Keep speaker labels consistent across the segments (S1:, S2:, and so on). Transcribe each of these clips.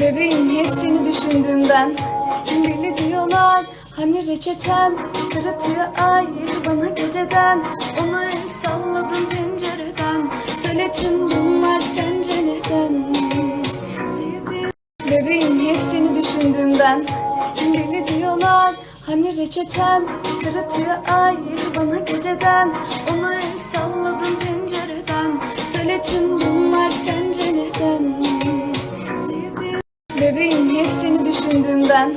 S1: Bebeğim hep seni düşündüğümden. Deli diyorlar hani reçetem Sırıtıyor ay bana geceden. Ona el salladım pencereden. Söyle tüm bunlar sence neden? Sevdiğim Bebeğim hep seni düşündüğümden. Deli diyorlar hani reçetem Sırıtıyor ay bana geceden. Ona el salladım pencereden. Söyle tüm bunlar sence neden düşündüğümden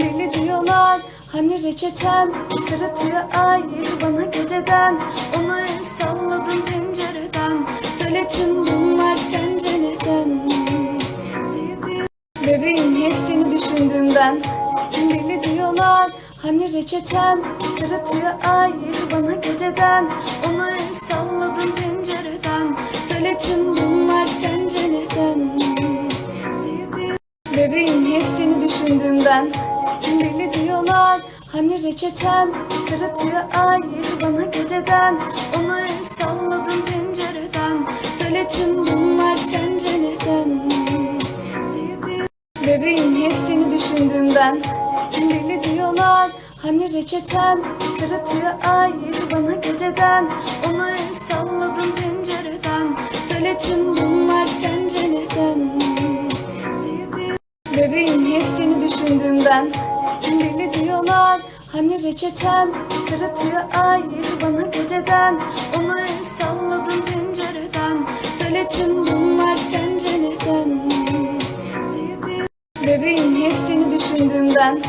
S1: Deli diyorlar hani reçetem Sırıtıyor ay bana geceden. Ona el salladım pencereden Söyle tüm bunlar sence neden? Sevdiğim Bebeğim hep seni düşündüğümden. Deli diyorlar hani reçetem Sırıtıyor ay bana geceden. Ona el salladım pencereden Söyle tüm bunlar sence düşündüğümden. Deli diyorlar hani reçetem Sırıtıyor ay bana geceden. Ona el salladım pencereden Söyle tüm bunlar sence neden? Sevdiğim Bebeğim hep seni düşündüğümden. Deli diyorlar hani reçetem Sırıtıyor ay bana geceden. Ona el salladım pencereden Söyle tüm bunlar Bebeğim hep seni düşündüğümden. Deli diyorlar hani reçetem Sırıtıyor ay bana geceden. Ona el salladım pencereden. Söyle tüm bunlar sence neden? Sevdiğim Bebeğim hep seni düşündüğümden.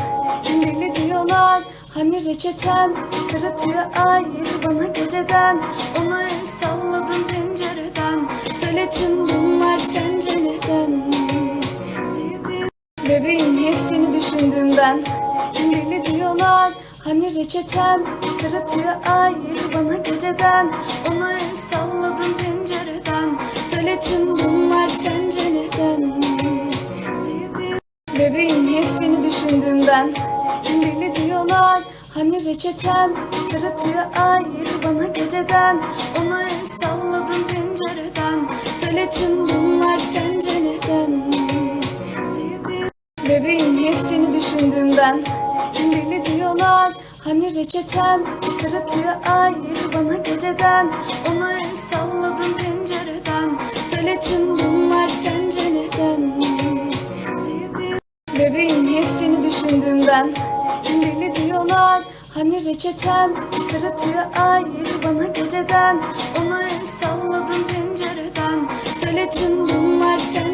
S1: Deli diyorlar hani reçetem Sırıtıyor ay bana geceden. Ona el salladım pencereden. Söyle tüm bunlar sence neden Bebeğim hep seni düşündüğümden. Deli diyorlar hani reçetem Sırıtıyor ay bana geceden. Ona el salladım pencereden Söyle tüm bunlar sence neden? Sevdiğim Bebeğim hep seni düşündüğümden. Deli diyorlar hani reçetem Sırıtıyor ay bana geceden. Ona el salladım pencereden Söyle tüm bunlar sence neden Bebeğim hep seni düşündüğümden. Deli diyorlar hani reçetem Sırıtıyor ay bana geceden. Ona el salladım pencereden. Söyle tüm bunlar sence neden? Sevdiğim Bebeğim hep seni düşündüğümden. Deli diyorlar hani reçetem Sırıtıyor ay bana geceden. Ona el salladım pencereden. Söyle tüm bunlar sence